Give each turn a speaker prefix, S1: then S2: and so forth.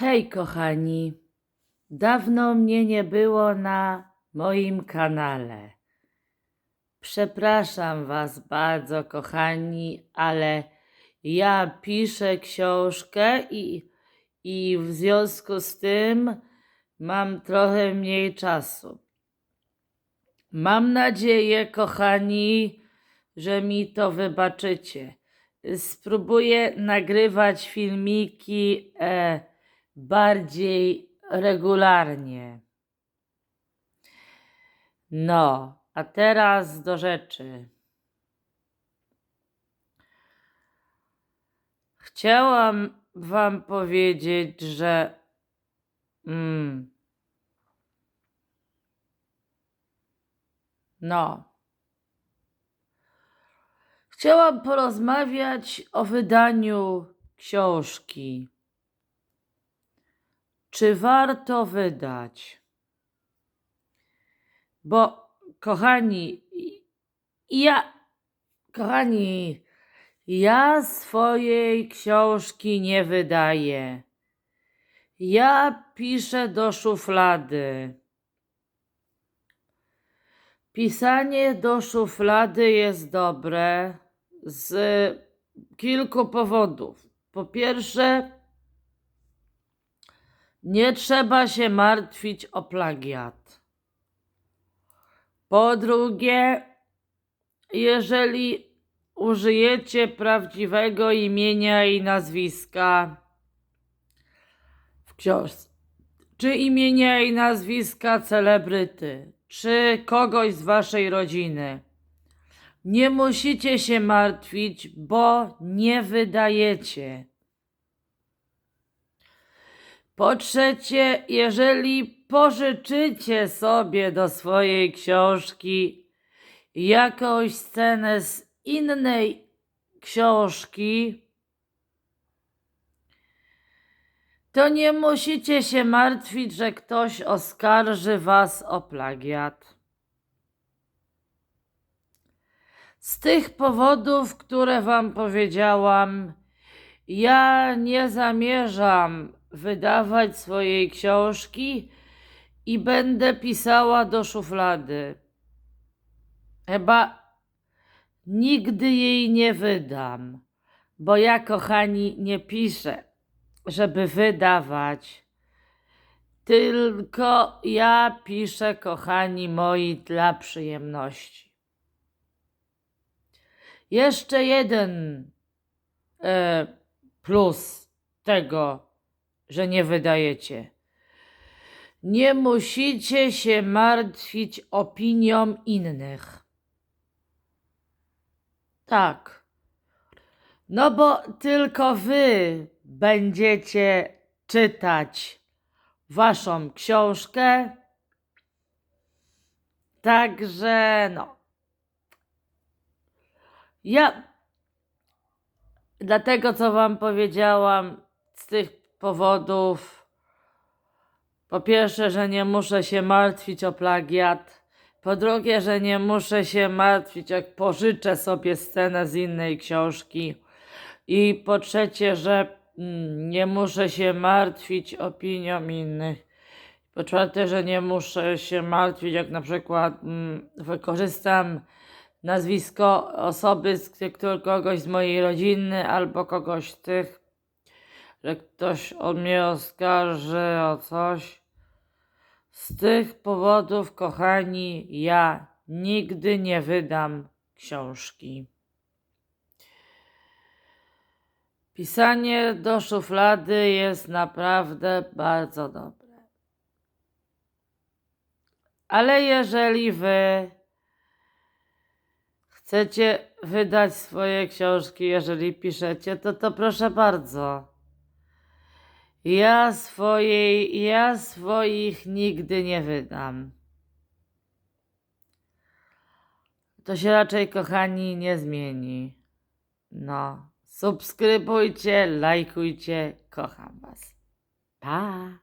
S1: Hej, kochani. Dawno mnie nie było na moim kanale. Przepraszam Was bardzo, kochani, ale ja piszę książkę i, i w związku z tym mam trochę mniej czasu. Mam nadzieję, kochani, że mi to wybaczycie. Spróbuję nagrywać filmiki e, bardziej regularnie. No, a teraz do rzeczy. Chciałam Wam powiedzieć, że. Mm, no. Chciałam porozmawiać o wydaniu książki. Czy warto wydać? Bo, kochani, ja, kochani, ja swojej książki nie wydaję. Ja piszę do szuflady. Pisanie do szuflady jest dobre z kilku powodów. Po pierwsze, nie trzeba się martwić o plagiat. Po drugie, jeżeli użyjecie prawdziwego imienia i nazwiska w książce, czy imienia i nazwiska celebryty, czy kogoś z waszej rodziny, nie musicie się martwić, bo nie wydajecie. Po trzecie, jeżeli pożyczycie sobie do swojej książki jakąś scenę z innej książki, to nie musicie się martwić, że ktoś oskarży was o plagiat. Z tych powodów, które wam powiedziałam, ja nie zamierzam wydawać swojej książki i będę pisała do szuflady. Chyba nigdy jej nie wydam, bo ja, kochani, nie piszę, żeby wydawać. Tylko ja piszę, kochani moi, dla przyjemności. Jeszcze jeden e, plus tego, że nie wydajecie. Nie musicie się martwić opinią innych. Tak. No bo tylko wy będziecie czytać waszą książkę. Także no. Ja dlatego co wam powiedziałam z tych powodów po pierwsze, że nie muszę się martwić o plagiat. Po drugie, że nie muszę się martwić, jak pożyczę sobie scenę z innej książki. I po trzecie, że mm, nie muszę się martwić opinią innych. Po czwarte, że nie muszę się martwić, jak na przykład mm, wykorzystam nazwisko osoby, z kogoś z mojej rodziny albo kogoś tych, że ktoś o mnie oskarży o coś. Z tych powodów, kochani, ja nigdy nie wydam książki. Pisanie do szuflady jest naprawdę bardzo dobre. Ale jeżeli wy chcecie wydać swoje książki, jeżeli piszecie, to to proszę bardzo. Ja swojej, ja swoich nigdy nie wydam. To się raczej, kochani, nie zmieni. No, subskrybujcie, lajkujcie, kocham was. Pa!